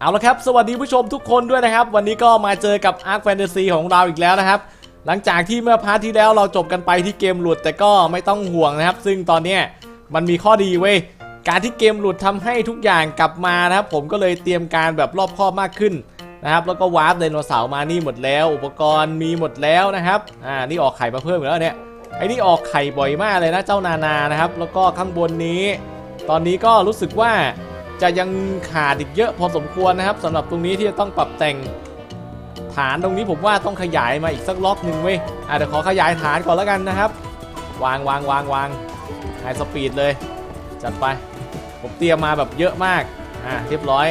เอาละครับ สวัสดีผู้ชมทุกคนด้วยนะครับ วันนี้ก็มาเจอกับ Ark Fantasy ของเราอีกแล้วนะครับ หลังจากที่เมื่อพาร์ทที่แล้วเราจบกันไปที่เกมหลุดแต่ก็ไม่ต้องห่วงนะครับ ซึ่งตอนเนี้ยมันมีข้อดีเว้ย การที่เกมหลุดทำให้ทุกอย่างกลับมานะครับ ผมก็เลยเตรียมการแบบรอบคอบมากขึ้นนะครับ แล้วก็วาร์ปไดโนเสาร์มานี่หมดแล้ว อุปกรณ์มีหมดแล้วนะครับ อ่า นี่ออกไข่มาเพิ่มอีกแล้วเนี่ย ไอ้นี่ออกไข่บ่อยมากเลยนะเจ้านานานะครับ แล้วก็ข้างบนนี้ ตอนนี้ก็รู้สึกว่า จะยังขาดอีกเยอะพอสมควรนะครับสำหรับตรงนี้ที่จะต้องปรับแต่งฐานตรงนี้ผมว่าต้องขยายมาอีกสักล็อกหนึ่งเว้ยอะเดี๋ยวขอขยายฐานก่อนแล้วกันนะครับ วางวางวางวางไฮสปีดเลย จัดไป ผมเตรียมมาแบบเยอะมาก อะเรียบร้อย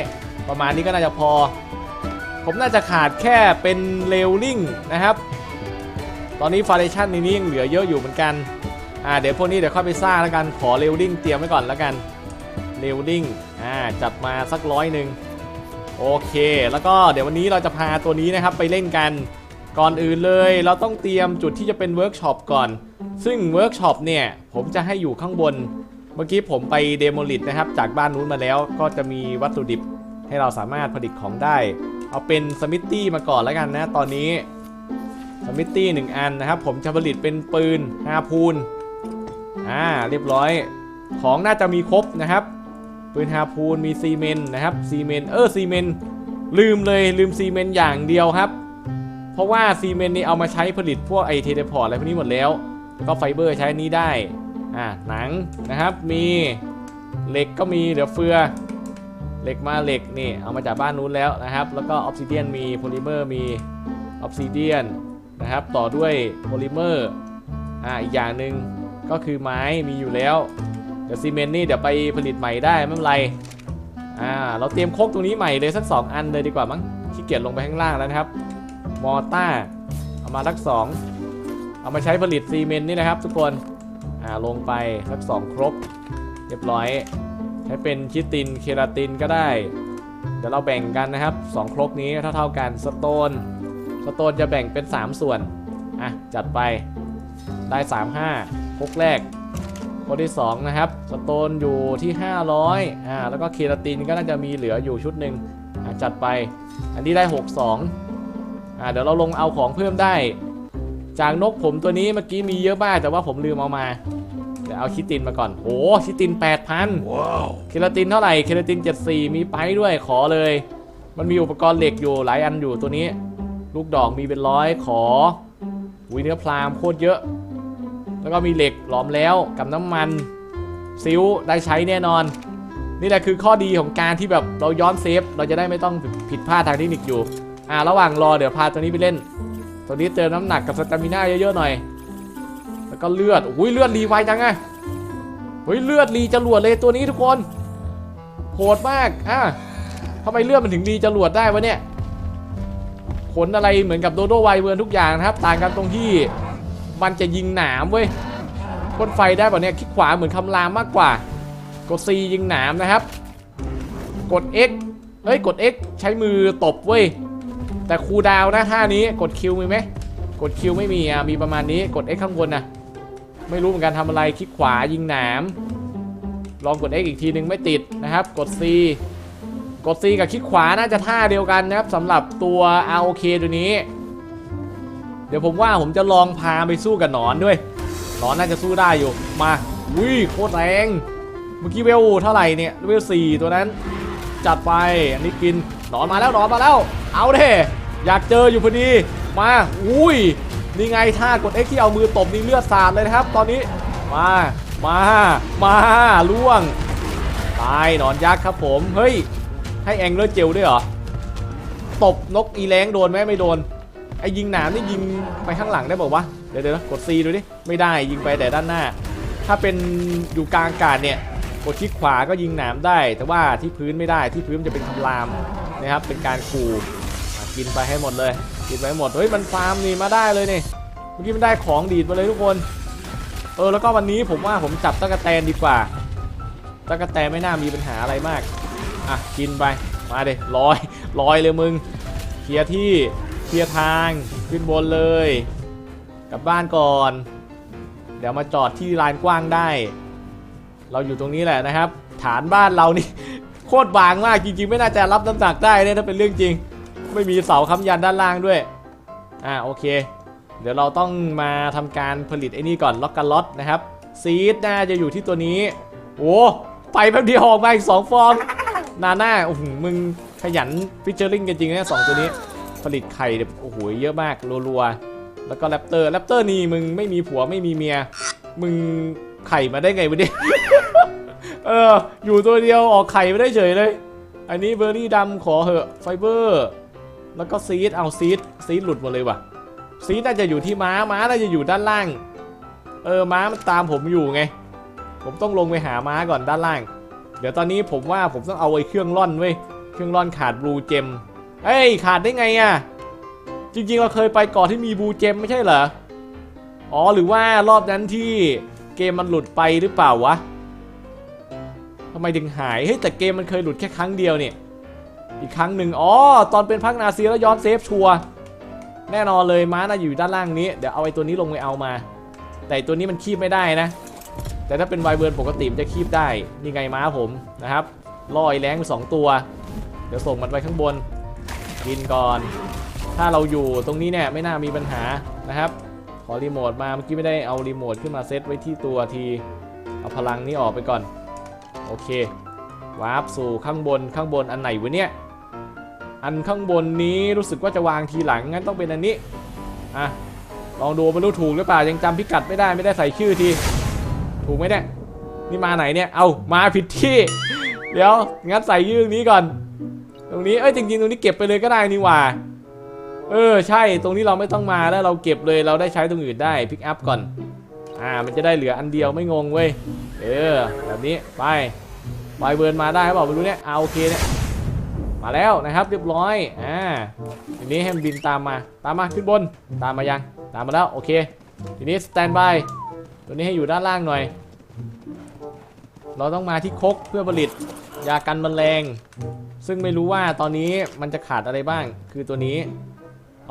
ประมาณนี้ก็น่าจะพอ ผมน่าจะขาดแค่เป็นเรลลิ่งนะครับ ตอนนี้ฟาเรชั่นในนี้ยังเหลือเยอะอยู่เหมือนกัน อ่าเดี๋ยวพวกนี้เดี๋ยวค่อยไปสร้างแล้วกัน ขอเรลลิ่งเตรียมไว้ก่อนแล้วกันเรลลิงอ่า จัดมาสักร้อยหนึ่งโอเค แล้วก็เดี๋ยววันนี้เราจะพาตัวนี้นะครับไปเล่นกันก่อนอื่นเลยเราต้องเตรียมจุดที่จะเป็นเวิร์กช็อปก่อน ซึ่งเวิร์กช็อปเนี่ยผมจะให้อยู่ข้างบน เมื่อกี้ผมไปเดโมลิตนะครับ จากบ้านนู้นมาแล้วก็จะมีวัตถุดิบให้เราสามารถผลิตของได้ เอาเป็นสมิธตี้มาก่อนแล้วกันนะ ตอนนี้สมิธตี้หนึ่งอันนะครับ ผมจะผลิตเป็นปืนฮาพูนอ่าเรียบร้อย ของน่าจะมีครบนะครับ ปืนฮาพูนมีซีเมนต์นะครับซีเมนต์เออซีเมนต์ลืมเลยลืมซีเมนต์อย่างเดียวครับ เพราะว่าซีเมนต์นี่เอามาใช้ผลิตพวกไอเทเลพอร์ตอะไรพวกนี้หมดแล้วแล้วก็ไฟเบอร์ใช้นนี้ได้อ่าหนังนะครับมีเหล็กก็มีเหลือเฟือเหล็กมาเหล็กนี่เอามาจากบ้านนู้นแล้วนะครับ แล้วก็ออฟซิเดียนมีโพลิเมอร์มีออฟซิเดียนนะครับต่อด้วยโพลิเมอร์อ่าอีกอย่างหนึ่งก็คือไม้มีอยู่แล้ว เดี๋ยวซีเมนต์นี่เดี๋ยวไปผลิตใหม่ได้ไม่เป็นไรอ่าเราเตรียมโคกตรงนี้ใหม่เลยสัก 2 อันเลยดีกว่ามั้งขี้เกียจลงไปข้างล่างแล้วนะครับ มอต้าเอามาสักสองเอามาใช้ผลิตซีเมนต์นี่นะครับ ทุกคนอ่าลงไปสักสองครบ เรียบร้อย ใช้เป็นชิตินเคราตินก็ได้ เดี๋ยวเราแบ่งกันนะครับสองครกนี้เท่าๆกันสโตนสโตนจะแบ่งเป็น 3 ส่วนอะจัดไปได้ 35ครกแรก ข้อที่ 2 นะครับ สโตนอยู่ที่ 500อ่าแล้วก็เคราตินก็น่าจะมีเหลืออยู่ชุดหนึ่งอ่าจัดไป อันนี้ได้ 62อ่าเดี๋ยวเราลงเอาของเพิ่มได้ จากนกผมตัวนี้เมื่อกี้มีเยอะมากแต่ว่าผมลืมเอามา เดี๋ยวเอาชิตินมาก่อนโอ้ชิติน 8,000ว้าวเคราตินเท่าไหร่ เคราติน 74 มีไปด้วยขอเลย มันมีอุปกรณ์เหล็กอยู่หลายอันอยู่ตัวนี้ ลูกดอกมีเป็นร้อยขอวิเนื้อพรามโคตรเยอะ แล้วก็มีเหล็กหลอมแล้วกับน้ำมันซิลได้ใช้แน่นอน นี่แหละคือข้อดีของการที่แบบเราย้อนเซฟ เราจะได้ไม่ต้องผิดพลาดทางเทคนิคอยู่ อ่า ระหว่างรอเดี๋ยวพาตัวนี้ไปเล่น ตัวนี้เติมน้ำหนักกับสตามิน่าเยอะๆหน่อย แล้วก็เลือดอุ้ยเลือดรีไวจังไงเฮ้ยเลือดรีจรวดเลยตัวนี้ทุกคนโหดมากอะทำไมเลือดมันถึงรีจรวดได้วะเนี่ยขนอะไรเหมือนกับโดโดไวเวิร์นทุกอย่างนะครับ ต่างกันตรงที่ มันจะยิงหนามเว้ยพ่นไฟได้ป่ะเนี่ยคลิกขวาเหมือนคำรามมากกว่า กด C ยิงหนามนะครับ กด X เฮ้ยกด X ใช้มือตบเว้ย แต่คูดาวน์นะท่านี้กด Q มีไหมกด Q ไม่มีอะมีประมาณนี้กด X ข้างบนนะไม่รู้เหมือนกันทำอะไรคลิกขวายิงหนาม ลองกด X อีกทีนึงไม่ติดนะครับ กด C กด C กับคลิกขวาน่าจะท่าเดียวกันนะครับสำหรับตัว ROK ตัวนี้ เดี๋ยวผมว่าผมจะลองพาไปสู้กับหนอนด้วยหนอนน่าจะสู้ได้อยู่มาวิโคตรแรงเมื่อกี้เวลเท่าไหร่เนี่ยเวลสี่ตัวนั้น จัดไปอันนี้กินหนอนมาแล้วหนอนมาแล้ว เอาเด้อยากเจออยู่พอดีมาอุ้ยนี่ไงท่ากด X ที่เอามือตบนี่เลือดสาดเลยนะครับ ตอนนี้มามามาล่วงตายหนอนยักษ์ครับผมเฮ้ยให้แองเลอร์เจลด้วยเหรอตบนกอีแรงโดนไหมไม่โดน ไอ้ยิงหนามนี่ยิงไปข้างหลังได้บอกว่าเดี๋ยวเดี๋ยวกด C ดูดิ ไม่ได้ยิงไปแต่ด้านหน้า ถ้าเป็นอยู่กลางอากาศเนี่ยกดคลิกขวาก็ยิงหนามได้ แต่ว่าที่พื้นไม่ได้ที่พื้นมันจะเป็นคำรามนะครับ เป็นการขู่กินไปให้หมดเลย กินไปหหมด เฮ้ยมันฟาร์มนี่มาได้เลยนี่ เมื่อกี้มันได้ของดีดมาเลยทุกคน เออแล้วก็วันนี้ผมว่าผมจับตะกะแตนดีกว่าตะกะแตนไม่น่ามีปัญหาอะไรมาก อะกินไป มาเดลอยลอยเลยมึง เคลียร์ที่ เคลียร์ทางขึ้นบนเลย กลับบ้านก่อน เดี๋ยวมาจอดที่ลานกว้างได้ เราอยู่ตรงนี้แหละนะครับ ฐานบ้านเรานี่ โคตรบางมากจริงๆ ไม่น่าจะรับน้ำหนักได้เนี่ยถ้าเป็นเรื่องจริง ไม่มีเสาค้ำยันด้านล่างด้วยอ่าโอเค เดี๋ยวเราต้องมาทำการผลิตไอ้นี่ก่อนล็อกกันล็อตนะครับซีดน่าจะอยู่ที่ตัวนี้โอ้ไปแป๊บเดียวออกมาอีกสองฟองนาน่าโอ้โหมึงขยันฟิชเชอร์ลิงกันจริงนะสองตัวนี้ ผลิตไข่แบบโอ้โหเยอะมากรัวๆแล้วก็แรปเตอร์แรปเตอร์นี่มึงไม่มีผัวไม่มีเมีย มึงไข่มาได้ไงวะเนี่ยเออ อยู่ตัวเดียวออกไข่ไม่ได้เฉยเลย อันนี้เบอร์รี่ดำขอเหอะไฟเบอร์ แล้วก็ซีดเอาซีดซีดหลุดหมดเลยว่ะ ซีดน่าจะอยู่ที่ม้าม้าน่าจะอยู่ด้านล่าง เออม้ามันตามผมอยู่ไง ผมต้องลงไปหาม้าก่อนด้านล่าง เดี๋ยวตอนนี้ผมว่าผมต้องเอาไอ้เครื่องร่อนเว้ย เครื่องร่อนขาดบลูเจม เอ้ยขาดได้ไงอะจริงๆเราเคยไปเกาะที่มีบูเจมไม่ใช่เหรอ อ๋อหรือว่ารอบนั้นที่เกมมันหลุดไปหรือเปล่าวะทำไมถึงหาย เฮ้ยแต่เกมมันเคยหลุดแค่ครั้งเดียวเนี่ย อีกครั้งหนึ่งอ๋อตอนเป็นพักนาซีแล้วย้อนเซฟชัวแน่นอนเลยม้าน่าอยู่ด้านล่างนี้ เดี๋ยวเอาไอ้ตัวนี้ลงไปเอามา แต่ตัวนี้มันคีบไม่ได้นะ แต่ถ้าเป็นไวเบิร์นปกติมันจะคีบได้ นี่ไงม้าผมนะครับล่อยแรงไปสองตัว เดี๋ยวส่งมันไปข้างบน กินก่อน ถ้าเราอยู่ตรงนี้เนี่ยไม่น่ามีปัญหานะครับ ขอรีโมทมาเมื่อกี้ไม่ได้เอารีโมทขึ้นมาเซตไว้ที่ตัวที เอาพลังนี้ออกไปก่อน โอเควาร์ปสู่ข้างบนข้างบนอันไหนวะเนี่ย อันข้างบนนี้รู้สึกว่าจะวางทีหลังงั้นต้องเป็นอันนี้ อะ ลองดูไม่รู้ถูกหรือเปล่ายังจำพิกัดไม่ได้ไม่ได้ใส่ชื่อที ถูกไหมเนี่ย นี่มาไหนเนี่ย เอามาผิดที่ เดี๋ยวงั้นใส่ยื่อนี้ก่อน ตรงนี้เอ้ยจริงๆตรงนี้เก็บไปเลยก็ได้นี่หว่า เออใช่ตรงนี้เราไม่ต้องมาแล้วเราเก็บเลยเราได้ใช้ตรงอื่นได้พิกอัพก่อน อ่ามันจะได้เหลืออันเดียวไม่งงเว้ยเออแบบนี้ไปบอยเบิร์นมาได้หรือเปล่าไม่รู้เนี่ยเอาโอเคเนี่ยมาแล้วนะครับเรียบร้อยอ่าทีนี้ให้มันบินตามมาตามมาขึ้นบนตามมายังตามมาแล้วโอเค ทีนี้สแตนบายตัวนี้ให้อยู่ด้านล่างหน่อย เราต้องมาที่คกเพื่อผลิตยากันแมลง ซึ่งไม่รู้ว่าตอนนี้มันจะขาดอะไรบ้าง คือตัวนี้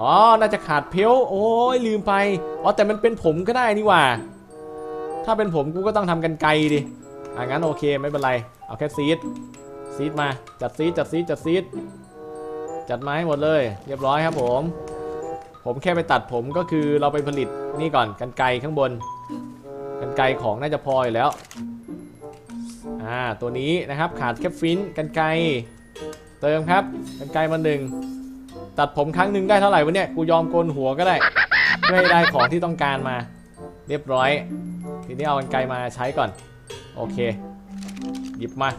อ๋อ น่าจะขาดเพลโอ้ยลืมไป อ๋อ แต่มันเป็นผมก็ได้นี่หว่า ถ้าเป็นผมกูก็ต้องทำกันไกลดิ อะงั้นโอเคไม่เป็นไร เอาแค่ซีด ซีดมา จัดซีดจัดซีดจัดซีด จัดไมาให้หมดเลย เรียบร้อยครับผม ผมแค่ไปตัดผมก็คือเราไปผลิตนี่ก่อนกันไกลข้างบน กันไกลของน่าจะพออยู่แล้ว อ่า ตัวนี้นะครับขาดแค่ฟินกันไกล เติมครับกันไกลมาหนึ่งตัดผมครั้งหนึ่งได้เท่าไหร่วะเนี่ยกูยอมโกนหัวก็ได้เพื่อให้ได้ของที่ต้องการมา เรียบร้อย ทีนี้เอากันไกลมาใช้ก่อน โอเค หยิบมา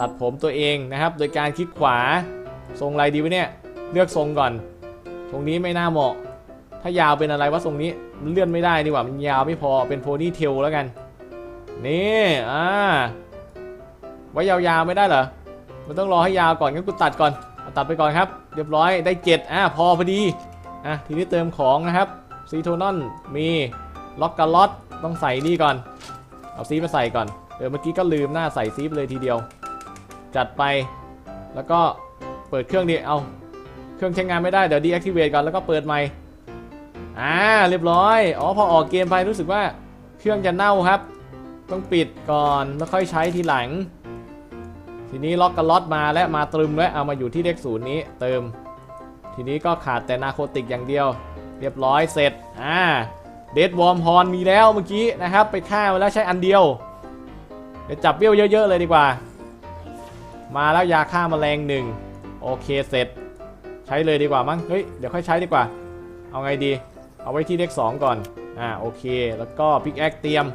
ตัดผมตัวเองนะครับ โดยการคลิกขวาทรงอะไรดีวะเนี่ยเลือกทรงก่อนตรงนี้ไม่น่าเหมาะ ถ้ายาวเป็นอะไรวะทรงนี้มันเลื่อนไม่ได้ดีกว่ามันยาวไม่พอเป็นโพนี่เทลแล้วกันนี่อ่าไว้ยาวๆไม่ได้เหรอ มันต้องรอให้ยาวก่อนงั้นกูตัดก่อนเอาตัดไปก่อนครับ เรียบร้อยได้เจ็ดอะพอพอดีอะทีนี้เติมของนะครับซีโทนอนมีล็อกกาล็อตต้องใส่นี่ก่อน เอาซีมาใส่ก่อนเออเมื่อกี้ก็ลืมหน้าใส่ซีไปเลยทีเดียว จัดไปแล้วก็เปิดเครื่องดิเอาเครื่องใช้งานไม่ได้เดี๋ยวดีแอคทีเวตก่อนแล้วก็เปิดใหม่อ่าเรียบร้อยอ๋อพอออกเกมไปรู้สึกว่าเครื่องจะเน่าครับ ต้องปิดก่อนแล้วค่อยใช้ทีหลัง ทีนี้ล็อกกันล็อตมาและมาตรึมและเอามาอยู่ที่เลขศูนย์นี้เติม ทีนี้ก็ขาดแต่นาโคติกอย่างเดียว เรียบร้อยเสร็จอ่าเดดวอร์มฮอนมีแล้วเมื่อกี้นะครับ ไปฆ่ามาแล้วใช้อันเดียวเดี๋ยวจับเบี้ยวเยอะ ๆ เลยดีกว่า มาแล้วยาฆ่าแมลงหนึ่งโอเคเสร็จ ใช้เลยดีกว่ามั้งเฮ้ยเดี๋ยวค่อยใช้ดีกว่า เอาไงดี เอาไว้ที่เลขสองก่อนอ่าโอเค แล้วก็พิกแอคเตรียม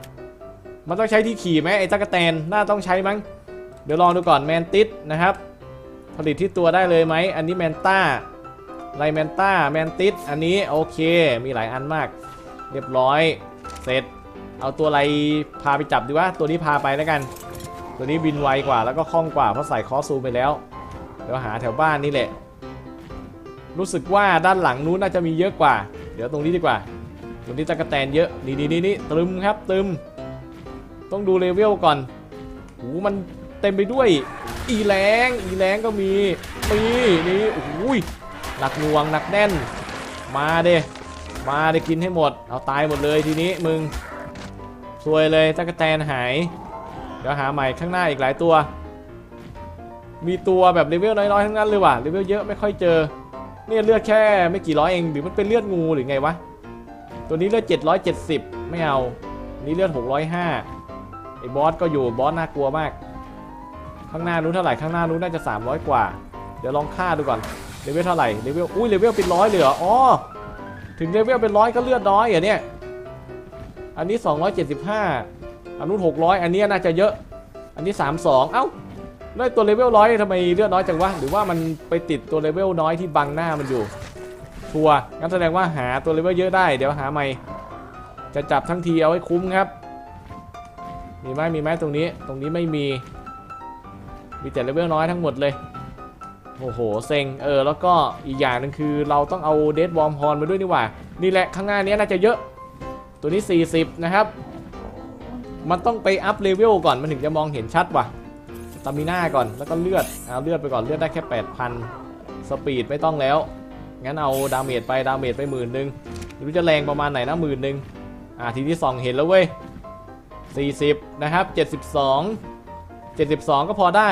มันต้องใช้ที่ขี่ไหมไอ้ตั๊กแตนน่าต้องใช้มั้ง เดี๋ยวลองดูก่อนแมนติสนะครับ ผลิตที่ตัวได้เลยไหม อันนี้แมนต้าไลแมนต้าแมนติสอันนี้โอเค มีหลายอันมาก เรียบร้อย เสร็จ เอาตัวอะไรพาไปจับดีว่าตัวนี้พาไปแล้วกัน ตัวนี้บินไวกว่าแล้วก็คล่องกว่าเพราะใส่คอสซูไปแล้ว เดี๋ยวหาแถวบ้านนี่แหละ รู้สึกว่าด้านหลังนู้นน่าจะมีเยอะกว่า เดี๋ยวตรงนี้ดีกว่า ตรงนี้ตะกะแตนเยอะ นี่นี่นี่นี่ตึมครับตึม ต้องดูเลเวลก่อนหูมัน เต็มไปด้วย อีแรงอีแรงก็มีนี่นี่โอ้ยหนักหน่วงหนักแน่น มาเด้มาเด้กินให้หมด เอาตายหมดเลยทีนี้มึงซวยเลยตะกะแตนหาย เดี๋ยวหาใหม่ข้างหน้าอีกหลายตัว มีตัวแบบเลเวลน้อยๆทั้งนั้นเลยว่ะเลเวลเยอะไม่ค่อยเจอเนี่ยเลือดแค่ไม่กี่ร้อยเองหรือมันเป็นเลือดงูหรือไงวะตัวนี้เลือด 770 ไม่เอา นี่เลือด 605ไอ้บอสก็อยู่บอสน่ากลัวมาก ข้างหน้านู้นเท่าไหร่ข้างหน้านู้นน่าจะ 300 กว่า เดี๋ยวลองฆ่าดูก่อนเลเวลเท่าไหร่เลเวลอุ้ยเลเวลเป็นร้อยเลยเหรออ๋อถึงเลเวลเป็นร้อยก็เลือดน้อยเหรอเนี่ยอันนี้ 275อันนู้น600 อันนี้น่าจะเยอะ อันนี้ 32 เอ้าแล้วไอ้ตัวเลเวลร้อยทำไมเลือดน้อยจังวะหรือว่ามันไปติดตัวเลเวลน้อยที่บังหน้ามันอยู่ชัวร์งั้นแสดงว่าหาตัวเลเวลเยอะได้เดี๋ยวหาใหม่จะจับทั้งทีเอาให้คุ้มครับ มีไหมมีไหมตรงนี้ ตรงนี้ไม่มี มีแต่เลเวลน้อยทั้งหมดเลย โอ้โห เซ็ง เออ แล้วก็อีกอย่างหนึงคือเราต้องเอาเดดวอร์มฮอนมาด้วยนี่หว่า นี่แหละข้างหน้านี้น่าจะเยอะ ตัวนี้ 40 นะครับ มันต้องไปอัพเลเวลก่อน มันถึงจะมองเห็นชัดว่ะตามิน่าก่อน แล้วก็เลือด เอาเลือดไปก่อน เลือดได้แค่ 8,000 สปีดไม่ต้องแล้ว งั้นเอาดาเมจไป ดาเมจไปหมื่นหนึ่งรู้จะแรงประมาณไหนนะหมื่นหนึ่งอ่าทีที่สองเห็นแล้วเว้ย40 นะครับ 72 72 ก็พอได้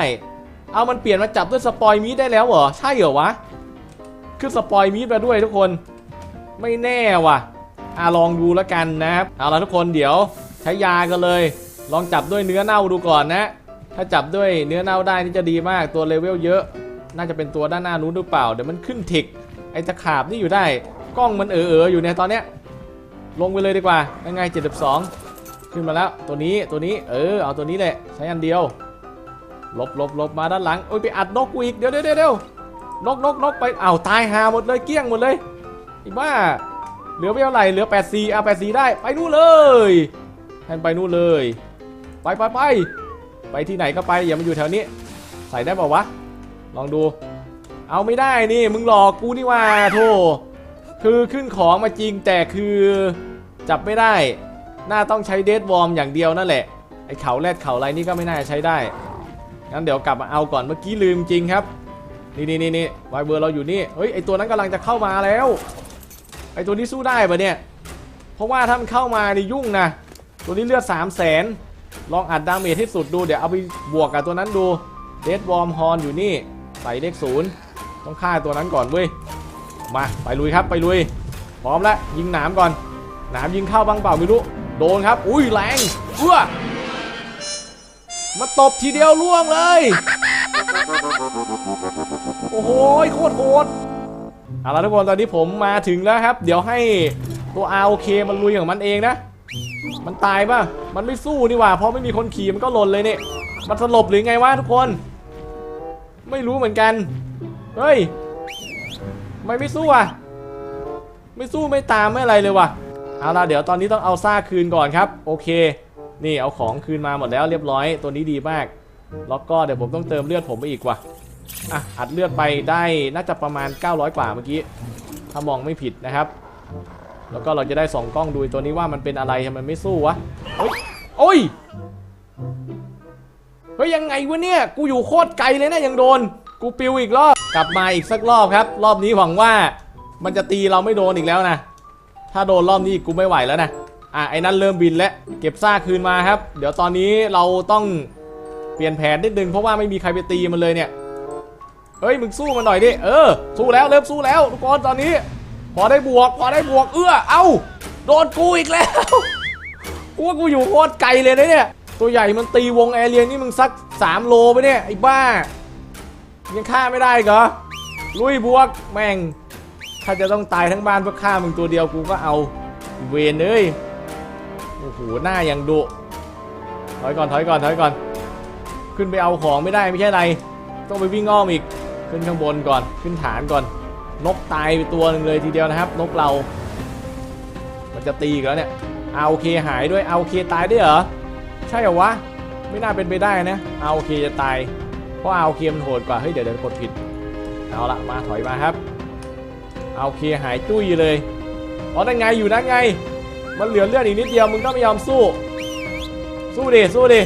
เอามันเปลี่ยนมาจับด้วยสปอยมีดได้แล้วเหรอ ใช่เหรอวะคือสปอยมีดมาด้วยทุกคน ไม่แน่ว่ะอะลองดูแล้วกันนะครับ เอาละทุกคนเดี๋ยวใช้ยากันเลย ลองจับด้วยเนื้อเน่าดูก่อนนะ ถ้าจับด้วยเนื้อเน่าได้นี่จะดีมาก ตัวเลเวลเยอะ น่าจะเป็นตัวด้านหน้านู้นหรือเปล่า เดี๋ยวมันขึ้นเทคไอ้ตะขาบนี่อยู่ได้ กล้องมันเออเอออยู่เนี่ยตอนเนี้ย ลงไปเลยดีกว่า ยังไง 72 ขึ้นมาแล้ว ตัวนี้ ตัวนี้ เออ เอาตัวนี้แหละ ใช้อันเดียว ลบลบลบมาด้านหลังโอ้ยไปอัดนกกูอีกเดี๋ยวเดี๋ยวเดี๋ยวนกนกนกไปอ้าวตายหาหมดเลยเกี้ยงหมดเลยไอ้บ้าเหลือไปเท่าไหร่เหลือ84อะ84ได้ไปนู่นเลยแทนไปนู่นเลย ไปไปไปไปที่ไหนก็ไปอย่ามาอยู่แถวนี้ ใส่ได้ป่าวะลองดู เอาไม่ได้นี่มึงหลอกกูนี่ว่าโธ่คือขึ้นของมาจริงแต่คือจับไม่ได้ น่าต้องใช้เดดวอร์มอย่างเดียวนั่นแหละไอ้เขาแรดเขาอะไรนี่ก็ไม่น่าจะใช้ได้ งั้นเดี๋ยวกลับมาเอาก่อนเมื่อกี้ลืมจริงครับนี่นี่นี่นี่ไวเบอร์เราอยู่นี่เฮ้ยไอตัวนั้นกำลังจะเข้ามาแล้วไอตัวนี้สู้ได้ปะเนี่ยเพราะว่าถ้ามันเข้ามานี่ยุ่งนะตัวนี้เลือด3 0 0แสนลองอัดดาเมจให้สุดดูเดี๋ยวเอาไปบวกกับตัวนั้นดูเดดวอร์มฮอนอยู่นี่ใส่เลขศูนย์ต้องฆ่าตัวนั้นก่อนเว้ยมาไปลุยครับไปลุย พร้อมแล้วยิงหนามก่อน หนามยิงเข้าบ้างเปล่าไม่รู้โดนครับ อุ้ยแรงเอื้อ มาตบทีเดียวล่วงเลย โอ้โหโคตรโหดเอาละทุกคนตอนนี้ผมมาถึงแล้วครับ เดี๋ยวให้ตัว ROK มันลุยของมันเองนะ มันตายป่ะ มันไม่สู้นี่หว่า เพราะไม่มีคนขี่มันก็หล่นเลยเนี่ย มันสลบหรือไงวะทุกคน ไม่รู้เหมือนกัน เฮ้ยทำไม่ไม่สู้อะ ไม่สู้ไม่ตามไม่อะไรเลยว่ะ เอาละเดี๋ยวตอนนี้ต้องเอาซ่าคืนก่อนครับ โอเค นี่เอาของคืนมาหมดแล้วเรียบร้อยตัวนี้ดีมาก แล้วก็เดี๋ยวผมต้องเติมเลือดผมไปอีกว่ะอะอัดเลือดไปได้น่าจะประมาณ 900 กว่าเมื่อกี้ ถ้ามองไม่ผิดนะครับ แล้วก็เราจะได้สองกล้องดูตัวนี้ว่ามันเป็นอะไรทำไมไม่สู้วะเฮ้ยโอ้ยเฮ้ยยังไงวะเนี่ย กูอยู่โคตรไกลเลยนะยังโดน กูปิวอีกรอบ กลับมาอีกสักรอบครับ รอบนี้หวังว่า มันจะตีเราไม่โดนอีกแล้วนะ ถ้าโดนรอบนี้กูไม่ไหวแล้วนะ อะไอ้นั่นเริ่มบินแล้วเก็บซ่าคืนมาครับ เดี๋ยวตอนนี้เราต้องเปลี่ยนแผนนิดนึงเพราะว่าไม่มีใครไปตีมันเลยเนี่ยเฮ้ยมึงสู้มันหน่อยดิเออสู้แล้วเริ่มสู้แล้วทุกคนตอนนี้ พอได้บวกพอได้บวกเอื้อเอ้าโดนกูอีกแล้วกูว่ากูอยู่โคตรไกลเลยนะเนี่ยตัวใหญ่มันตีวงแอเรียนนี่มึงสัก 3 โลไปเนี่ยไอ้บ้ายังฆ่าไม่ได้เหรอลุยบวกแม่งถ้าจะต้องตายทั้งบ้านเพื่อฆ่ามึงตัวเดียวกูก็เอาเวนเอ้ย โอ้โหหน้ายังดุถอยก่อนถอยก่อนถอยก่อน ขึ้นไปเอาของไม่ได้ไม่ใช่ไรต้องไปวิ่งอ้อมอีกขึ้นข้างบนก่อนขึ้นฐานก่อน นกตายไปตัวหนึ่งเลยทีเดียวนะครับ นกเรา มันจะตีอีกแล้วเนี่ยเอาโอเคหายด้วยเอาโอเคตายด้วยเหรอใช่เหรอวะไม่น่าเป็นไปได้นะเอาโอเคจะตายเพราะเอาโอเคมันโหดกว่าเฮ้ยเดี๋ยวเดี๋ยวกดผิดเอาละมาถอยมาครับเอาโอเคหายจุ้ยเลยอ๋อนั่นไงอยู่นั่นไง มันเหลือเลือดอีกนิดเดียวมึงก็ไม่ยอมสู้ สู้ดิสู้ดิ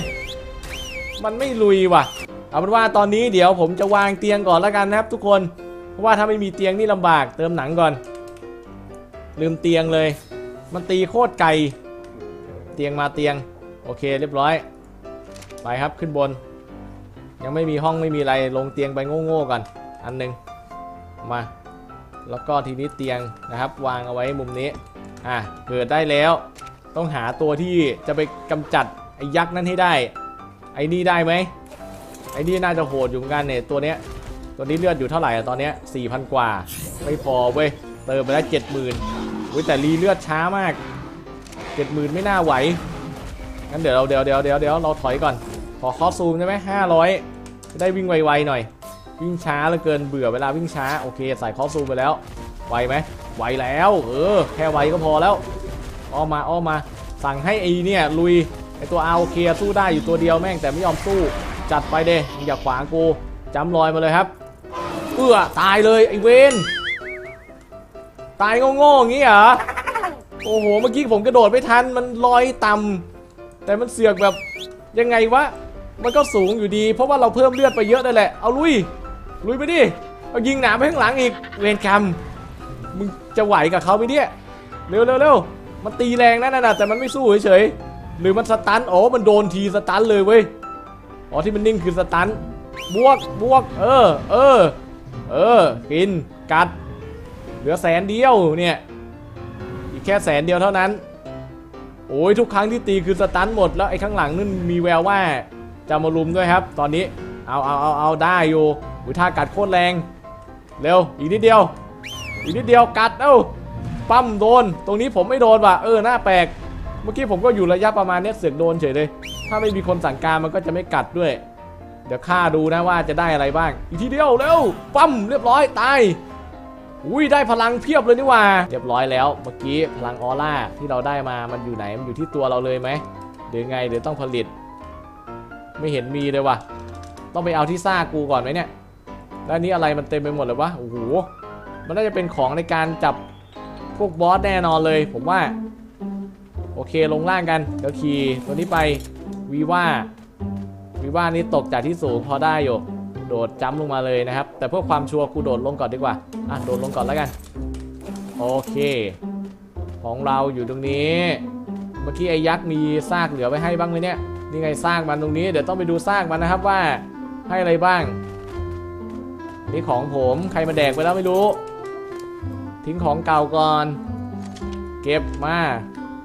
มันไม่ลุยว่ะเอาเป็นว่าตอนนี้เดี๋ยวผมจะวางเตียงก่อนแล้วกันนะครับทุกคนเพราะว่าถ้าไม่มีเตียงนี่ลำบากเติมหนังก่อน ลืมเตียงเลย มันตีโคตรไกลเตียงมาเตียง โอเคเรียบร้อย ไปครับขึ้นบน ยังไม่มีห้องไม่มีอะไรลงเตียงไปโง่ๆก่อนอันหนึงมา แล้วก็ทีนี้เตียงนะครับ วางเอาไว้มุมนี้ อะเกิดได้แล้ว ต้องหาตัวที่จะไปกำจัดไอ้ยักษ์นั้นให้ได้ ไอ้นี่ได้ไหมไอ้นี่น่าจะโหดอยู่เหมือนกันเนี่ยตัวเนี้ยตัวนี้เลือดอยู่เท่าไหร่อะตอนเนี้ย4,000กว่า ไม่พอเว้ยเติมไปแล้ว70,000อุ้ยแต่รีเลือดช้ามาก70,000ไม่น่าไหวงั้นเดี๋ยวเราเดี๋ยวเดี๋ยวเดี๋ยวเดี๋ยวเราถอยก่อนขอคอสซูมได้ไหม500จะได้วิ่งไวๆหน่อย วิ่งช้าเหลือเกินเบื่อเวลาวิ่งช้าโอเคใส่คอสซูมไปแล้วไวไหม ไวแล้ว เออ แค่ไวก็พอแล้ว อ้อมมาอ้อมมา สั่งให้ไอเนี่ย ลุย ไอตัวอาโอเคสู้ได้อยู่ตัวเดียวแม่งแต่ไม่ยอมสู้ จัดไปเด้อย่าขวางกูจำรอยมาเลยครับ เอื้อ ตายเลยไอเวนตายโง่ๆอย่างงี้เหรอ โอ้โห เมื่อกี้ผมกระโดดไม่ทัน มันลอยต่ำแต่มันเสือกแบบยังไงวะ มันก็สูงอยู่ดี เพราะว่าเราเพิ่มเลือดไปเยอะนั่นแหละ เอาลุย ลุยไปดิ เอายิงหนามไปข้างหลังอีก เวรกรรม มึงจะไหวกับเขาไหมเนี่ยเร็วเร็วเร็วมันตีแรงนั่นน่ะแต่มันไม่สู้เฉยๆหรือมันสตันอ๋อมันโดนทีสตันเลยเว้ยอ๋อที่มันนิ่งคือสตันบวกบวก เออ เออ เออ กิน กัด เหลือแสนเดียวเนี่ย อีกแค่แสนเดียวเท่านั้น โอ้ยทุกครั้งที่ตีคือสตันหมดแล้วไอ้ข้างหลังนั่นมีแววว่าจะมาลุมด้วยครับ ตอนนี้ เอาเอาเอาเอาได้อยู่อุ้ยท่ากัดโคตรแรง เร็ว อีกนิดเดียว อีกนิดเดียวกัดเอ้าปั้มโดน ตรงนี้ผมไม่โดนว่ะเออหน้าแปลก เมื่อกี้ผมก็อยู่ระยะประมาณนี้เสือกโดนเฉยเลย ถ้าไม่มีคนสั่งการมันก็จะไม่กัดด้วย เดี๋ยวข้าดูนะว่าจะได้อะไรบ้าง อีกทีเดียวเร็วปั้มเรียบร้อยตายอุ้ยได้พลังเพียบเลยนี่ว่า เรียบร้อยแล้วเมื่อกี้พลังออร่าที่เราได้มามันอยู่ไหนมันอยู่ที่ตัวเราเลยไหมเดี๋ยวไงเดี๋ยวต้องผลิต ไม่เห็นมีเลยว่ะ ต้องไปเอาที่ซ่ากกูก่อนไหมเนี่ยแล้วอันนี้อะไรมันเต็มไปหมดเลยวะโอ้โห มันน่าจะเป็นของในการจับพวกบอสแน่นอนเลย ผมว่า โอเคลงล่างกันเดี๋ยวขี่ตัวนี้ไปวีว่าวีว่านี่ตกจากที่สูงพอได้อยู่โดดจ้ำลงมาเลยนะครับ แต่เพื่อความชัวร์กูโดดลงก่อนดีกว่าอะโดดลงก่อนแล้วกัน โอเค ของเราอยู่ตรงนี้ เมื่อกี้ไอ้ยักษ์มีซากเหลือไว้ให้บ้างไหมเนี่ยนี่ไงซากมันตรงนี้เดี๋ยวต้องไปดูซากมันนะครับว่าให้อะไรบ้างนี่ของผมใครมาแดกไปแล้วไม่รู้ ทิ้งของเก่าก่อน เก็บมา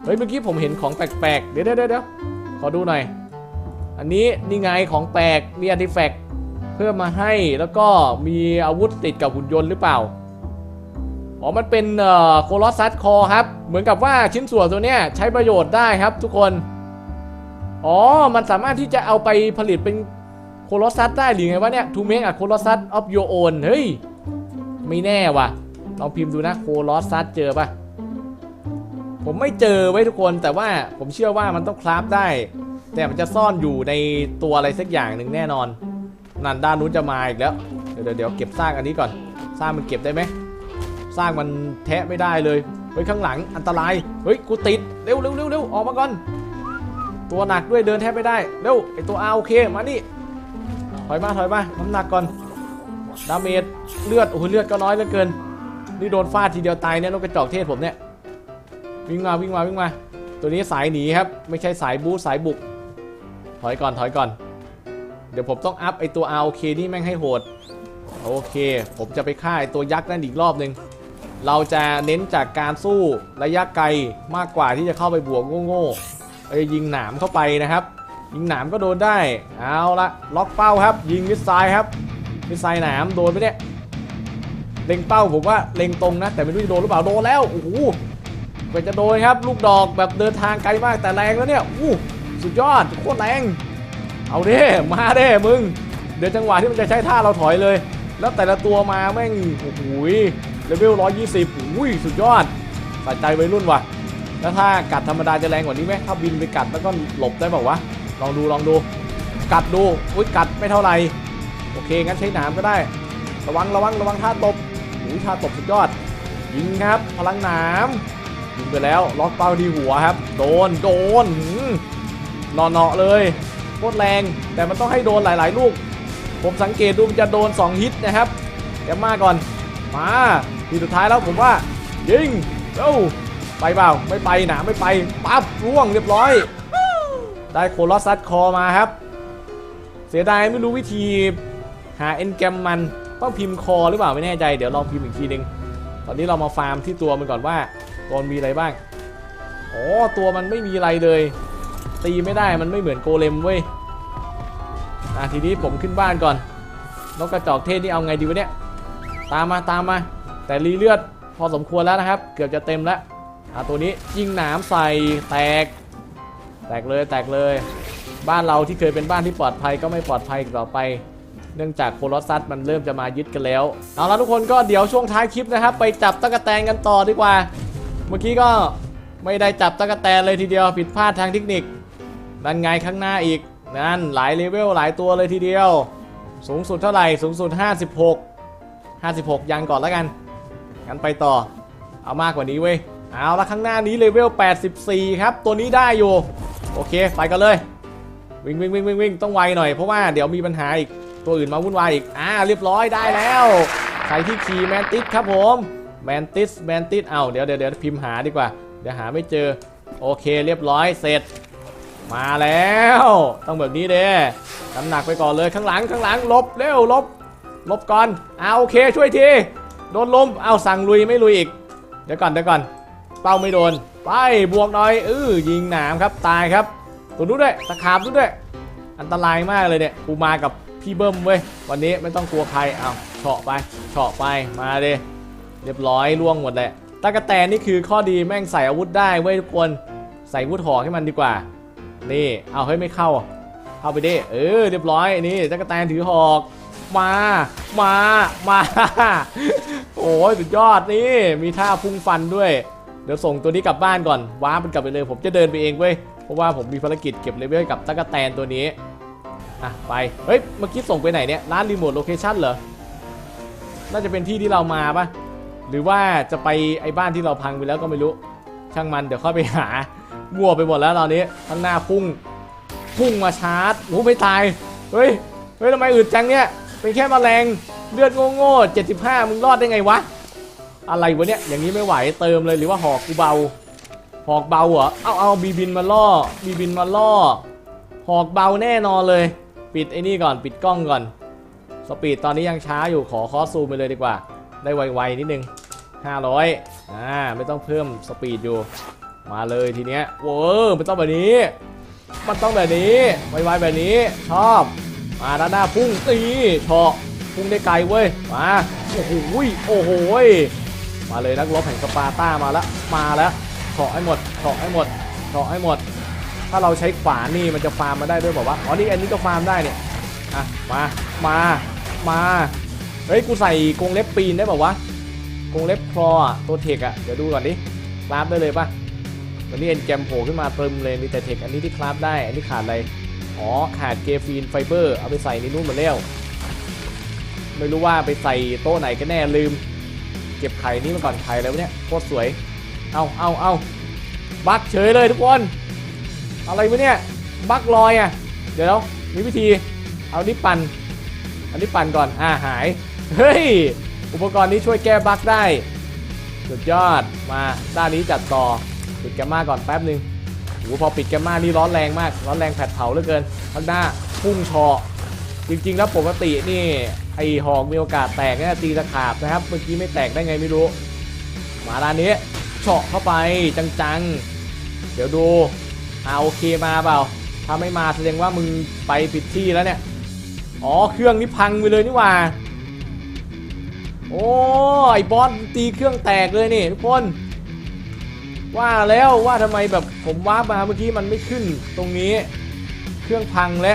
เฮ้ยเมื่อกี้ผมเห็นของแปลกๆ เดี๋ยวเดี๋ยวเดี๋ยวขอดูหน่อย อันนี้นี่ไงของแปลก มีอาร์ติแฟกเพิ่มมาให้ แล้วก็มีอาวุธติดกับหุ่นยนต์หรือเปล่า อ๋อ มันเป็นเอ่อโคลอสซัสคอครับ เหมือนกับว่าชิ้นส่วนตัวเนี้ยใช้ประโยชน์ได้ครับทุกคน อ๋อ มันสามารถที่จะเอาไปผลิตเป็นโคลอสซัสได้หรือไงวะเนี่ย to make a colossus of your own เฮ้ย ไม่แน่ว่ะ ลองพิมพ์ดูนะโคลอสซัสเจอปะผมไม่เจอไว้ทุกคนแต่ว่าผมเชื่อว่ามันต้องคราฟได้ แต่มันจะซ่อนอยู่ในตัวอะไรสักอย่างหนึ่งแน่นอน นั่นด้านนู้นจะมาอีกแล้ว เดี๋ยวเดี๋ยวเก็บซากอันนี้ก่อนซากมันเก็บได้ไหมซากมันแทะไม่ได้เลยเฮ้ยข้างหลังอันตรายเฮ้ยกูติดเร็วเร็วเร็วเร็วออกมาก่อน ตัวหนักด้วยเดินแทบไม่ได้เร็วไอตัวอาโอเคมานี่ถอยมาถอยมาน้ำหนักก่อนดาเมจเลือดโอ้โหเลือดก็น้อยเหลือเกิน นี่โดนฟาดทีเดียวตายเนี่ยนกกระจอกเทศผมเนี่ย วิ่งมาวิ่งมาวิ่งมา ตัวนี้สายหนีครับ ไม่ใช่สายบู๊สายบุก ถอยก่อนถอยก่อน เดี๋ยวผมต้องอัพไอตัว ROK นี่แม่งให้โหด โอเค ผมจะไปฆ่าไอตัวยักษ์นั่นอีกรอบหนึ่งเราจะเน้นจากการสู้ระยะไกลมากกว่าที่จะเข้าไปบวกโง่ๆไปยิงหนามเข้าไปนะครับ ยิงหนามก็โดนได้ เอาละล็อกเป้าครับ ยิงมิสไซล์ครับมิสไซล์หนามโดนไปเนี่ย เล็งเป้าผมว่าเล็งตรงนะ แต่ไม่รู้จะโดนหรือเปล่าโดนแล้วโอ้โหกว่าจะโดนครับ ลูกดอกแบบเดินทางไกลมากแต่แรงแล้วเนี่ยอู้สุดยอดโคตรแรง เอาเด้มาเด้มึง เดี๋ยวจังหวะที่มันจะใช้ท่าเราถอยเลย แล้วแต่ละตัวมาแม่งโอ้โหเลเวล120อุ้ยสุดยอดใส่ใจวัยรุ่นว่ะแล้วถ้ากัดธรรมดาจะแรงกว่านี้ไหมถ้าบินไปกัดแล้วก็หลบได้บอกวะลองดูลองดู กัดดูอุ้ยกัดไม่เท่าไหร่โอเคงั้นใช้หนามก็ได้ ระวังระวังระวังท่าตบ อุ้ยท่าตบสุดยอด ยิงครับ พลังหนามยิงไปแล้ว ล็อกเป้าที่หัวครับ โดน โดนหืมเนาะเลยโคตรแรง แต่มันต้องให้โดนหลาย ๆ ลูก ผมสังเกตดูมันจะโดน 2 ฮิตนะครับเดี๋ยวมาก่อน มาทีสุดท้ายแล้วผมว่า ยิงเร็วไปเปล่า ไม่ไปหนาไม่ไป ปั๊บร่วงเรียบร้อย ได้โคลอสซัสคอมาครับ เสียดายไม่รู้วิธีหาเอนแกมมัน ต้องพิมพ์คอหรือเปล่าไม่แน่ใจเดี๋ยวลองพิมพ์อีกทีหนึง ตอนนี้เรามาฟาร์มที่ตัวมันก่อนว่าตัวมันมีอะไรบ้างโอ้ตัวมันไม่มีอะไรเลย ตีไม่ได้มันไม่เหมือนโกเลมเว้ยอะทีนี้ผมขึ้นบ้านก่อนนกกระจอกเทศนี่เอาไงดีวะเนี่ยตามมาตามมา แต่รีเลือดพอสมควรแล้วนะครับ เกือบจะเต็มแล้วอะตัวนี้ยิงหนามใส่แตก แตกเลยแตกเลย บ้านเราที่เคยเป็นบ้านที่ปลอดภัยก็ไม่ปลอดภัยต่อไป เนื่องจากโคลอสซัสมันเริ่มจะมายึดกันแล้ว เอาละทุกคนก็เดี๋ยวช่วงท้ายคลิปนะครับ ไปจับตะกแตนกันต่อดีกว่า เมื่อกี้ก็ไม่ได้จับตะกแตนเลยทีเดียวผิดพลาดทางเทคนิคนั่นไงข้างหน้าอีกนั่นหลายเลเวลหลายตัวเลยทีเดียว สูงสุดเท่าไหร่สูงสุด 56 56 ยังก่อนแล้วกันงั้นไปต่อ เอามากกว่านี้เว้ยเอาละข้างหน้านี้เลเวล 84 ครับ ตัวนี้ได้อยู่ โอเค ไปกันเลย วิ่งวิ่งวิ่งวิ่งวิ่งต้องไวหน่อยเพราะว่าเดี๋ยวมีปัญหาอีก ตัวอื่นมาวุ่นวายอีก อ่า เรียบร้อยได้แล้ว ใครที่ขี่แมนติสครับผม แมนติส แมนติส เอาเดี๋ยวเดี๋ยวเดี๋ยวพิมพ์หาดีกว่า เดี๋ยวหาไม่เจอ โอเคเรียบร้อยเสร็จ มาแล้ว ต้องแบบนี้เด้น้ำหนักไปก่อนเลยข้างหลังข้างหลังลบเร็วลบ ลบก่อนเอาโอเคช่วยที โดนลม เอาสั่งลุยไม่ลุยอีก เดี๋ยวก่อนเดี๋ยวก่อน เป้าไม่โดน ไปบวกหน่อยเออยิงหนามครับตายครับตัวนู้นด้วยตะขาบนู้นด้วย อันตรายมากเลยเนี่ยกูมากับ พี่เบิ้มเว้ยวันนี้ไม่ต้องกลัวใครเอาเฉาะไปเฉาะไปมาเลยเรียบร้อยล่วงหมดแหละตะกะแตนนี่คือข้อดีแม่งใส่อาวุธได้เว้ยทุกคนใส่อาวุธหอกให้มันดีกว่า นี่เอาเฮ้ยไม่เข้าเข้าไปดิเออเรียบร้อยนี่ตะกะแตนถือหอก มามามาโอ้ยสุดยอดนี่มีท่าพุ่งฟันด้วยเดี๋ยวส่งตัวนี้กลับบ้านก่อนว้าร์ปมันกลับไปเลย ผมจะเดินไปเองเว้ยเพราะว่าผมมีภารกิจเก็บเลเวลกับตะกะแตนตัวนี้ อะไป เฮ้ย เมื่อกี้ส่งไปไหนเนี่ย ร้านรีโมทโลเคชั่นเหรอ น่าจะเป็นที่ที่เรามาปะหรือว่าจะไปไอ้บ้านที่เราพังไปแล้วก็ไม่รู้ ช่างมันเดี๋ยวค่อยไปหามั่วไปหมดแล้วตอนนี้ข้างหน้าพุ่ง พุ่งมาชาร์จโอ้ไม่ตาย เฮ้ย เฮ้ยทำไมอึดจังเนี่ย เป็นแค่แมลงเลือดโง่ๆ75มึงรอดได้ไงวะ อะไรวะเนี่ย อย่างนี้ไม่ไหวเติมเลยหรือว่าหอกกูเบา หอกเบาเหรอ เอาเอาบีบินมาล่อ บีบินมาล่อ หอกเบาแน่นอนเลย ปิดไอ้นี่ก่อนปิดกล้องก่อน สปีดตอนนี้ยังช้าอยู่ขอคอสซูมไปเลยดีกว่า ได้ไวๆนิดนึง 500อ่าไม่ต้องเพิ่มสปีดอยู่ มาเลยทีเนี้ยโว้วมันต้องแบบนี้ มันต้องแบบนี้ไวๆแบบนี้ชอบมาด้านหน้าพุ่งตีเฉาะพุ่งได้ไกลเว้ยมาโอ้โหโอ้โหยมาเลยนักรบแห่งสปาร์ต้ามาแล้วมาแล้วเฉาะให้หมดเฉาะให้หมดเฉาะให้หมด ถ้าเราใช้ขวานนี่มันจะฟาร์มมาได้ด้วยบอกว่าอ๋อนี่อันนี้ก็ฟาร์มได้เนี่ยอะมามามาเฮ้ยกูใส่กรงเล็บปีนได้บอกว่าวะกรงเล็บคลอตัวเทคอะเดี๋ยวดูก่อนดิคราฟได้เลยปะวันนี้เอ็นแกมโผล่ขึ้นมาเติมเลยมีแต่เทคอันนี้ที่คราฟได้อันนี้ขาดอะไรอ๋อขาดเกฟีนไฟเบอร์เอาไปใส่ในนู้นหมดแล้วไม่รู้ว่าไปใส่โต๊ะไหนกันแน่ลืม เก็บไข่นี้มาก่อนไข่แล้วเนี่ยโคตรสวยเอาเอาเอาบักเฉยเลยทุกคน อะไรวะเนี่ยบักลอยอะ เดี๋ยวมีวิธี เอานี่ปั่นอันนี้ปั่นก่อน อ่าหาย เฮ้ย อุปกรณ์นี้ช่วยแก้บั๊กได้ สุดยอด มาด้านนี้จัดต่อ ปิดแกมมาก่อนแป๊บหนึ่งโอ้โหพอปิดแกมมานี่ร้อนแรงมาก ร้อนแรงแผดเผาเหลือเกิน ข้างหน้าพุ่งชอ จริงๆ แล้วปกตินี่ไอหอกมีโอกาสแตกนี่ตีตะขาบนะครับ เมื่อกี้ไม่แตกได้ไงไม่รู้ มาด้านนี้เฉาะเข้าไปจังๆ เดี๋ยวดู อาโอเคมาเปล่า ถ้าไม่มาแสดงว่ามึงไปผิดที่แล้วเนี่ย อ๋อเครื่องนี้พังไปเลยนี่ว่า โอ้ไอ้บอสตีเครื่องแตกเลยนี่ทุกคน ว่าแล้วว่าทำไมแบบผมว้าร์ปมาเมื่อกี้มันไม่ขึ้นตรงนี้ เครื่องพังและ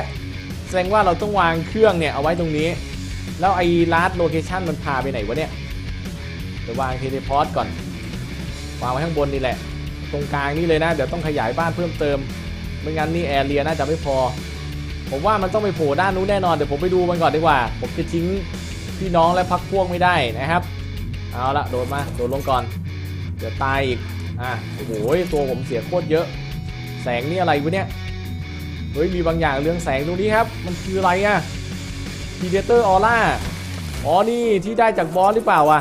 แสดงว่าเราต้องวางเครื่องเนี่ยเอาไว้ตรงนี้ แล้วไอ้ลาร์ดโลเคชันมันพาไปไหนวะเนี่ยเดี๋ยววางเทเลพอร์ตก่อนวางไว้ข้างบนนี่แหละ ตรงกลางนี่เลยนะ เดี๋ยวต้องขยายบ้านเพิ่มเติม ไม่งั้นนี่แอร์เรียน่าจะไม่พอ ผมว่ามันต้องไปโผล่ด้านนู้นแน่นอน เดี๋ยวผมไปดูมันก่อนดีกว่า ผมจะทิ้งพี่น้องและพักพวกไม่ได้นะครับ เอาละโดดมา โดดลงก่อน เดี๋ยวตายอีก อะ โอ้โห ตัวผมเสียโคตรเยอะ แสงนี่อะไรวะเนี่ย เฮ้ย มีบางอย่างเรื่องแสงตรงนี้ครับ มันคืออะไรอะ Predator Aura อ๋อ นี่ที่ได้จากบอสหรือเปล่าวะ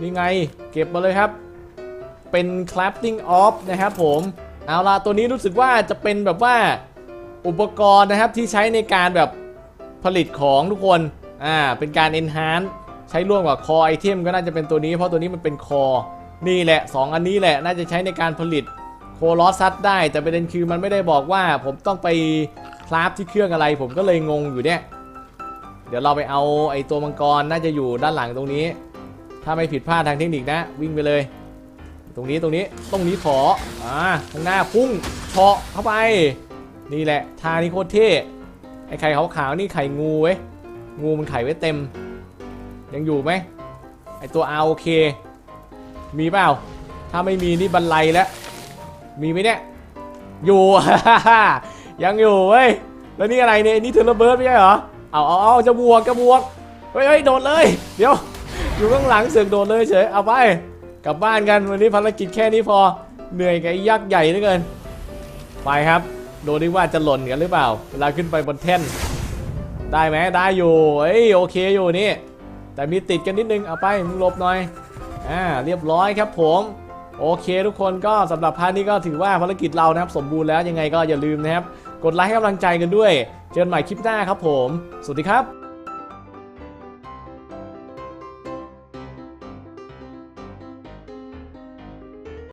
นี่ไง เก็บมาเลยครับ เป็น clapping off นะครับผมเอาล่ะตัวนี้รู้สึกว่าจะเป็นแบบว่าอุปกรณ์นะครับที่ใช้ในการแบบผลิตของทุกคน อ่า เป็นการ enhance ใช้ร่วมกับคอไอเทมก็น่าจะเป็นตัวนี้ เพราะตัวนี้มันเป็นคอ นี่แหละ 2 อันนี้แหละน่าจะใช้ในการผลิตโคลอสซัดได้ แต่ประเด็นคือมันไม่ได้บอกว่าผมต้องไปคราฟที่เครื่องอะไร ผมก็เลยงงอยู่เนี่ย เดี๋ยวเราไปเอาไอตัวมังกรน่าจะอยู่ด้านหลังตรงนี้ ถ้าไม่ผิดพลาดทางเทคนิคนะ วิ่งไปเลย ตรงนี้ตรงนี้ตรงนี้ขออ่าข้างหน้าพุ่งเฉาะเข้าไป นี่แหละทานี่โคตรเท่ไอไข่ขาวๆนี่ไข่งูเว้ยงูมันไข่ไว้เต็ม ยังอยู่ไหมไอตัว R โอเคมีเปล่า ถ้าไม่มีนี่บันไลแล้วมีไหมเนี่ยอยู่ ยังอยู่เว้ยแล้วนี่อะไรเนี่ยนี่เทเลเบิดไม่ใช่เหรอเอาเอาเอาจะบวกจะบวกเฮ้ยโดดเลย เดี๋ยว อยู่ข้างหลังเสือกโดดเลยเฉยเอาไป กลับบ้านกันวันนี้ภารกิจแค่นี้พอเหนื่อยกับไอ้ยักษ์ใหญ่เหลือเกิน ไปครับ ดูดิว่าจะหล่นกันหรือเปล่า เวลาขึ้นไปบนแท่น ได้ไหมได้อยู่เอ้ยโอเคอยู่นี่ แต่มีติดกันนิดนึงเอาไปมึงหลบหน่อยอ่าเรียบร้อยครับผมโอเคทุกคนก็สำหรับพาร์ทนี้ก็ถือว่าภารกิจเรานะครับ สมบูรณ์แล้วยังไงก็อย่าลืมนะครับ กดไลค์ให้กำลังใจกันด้วย เจอกันใหม่คลิปหน้าครับผม สวัสดีครับ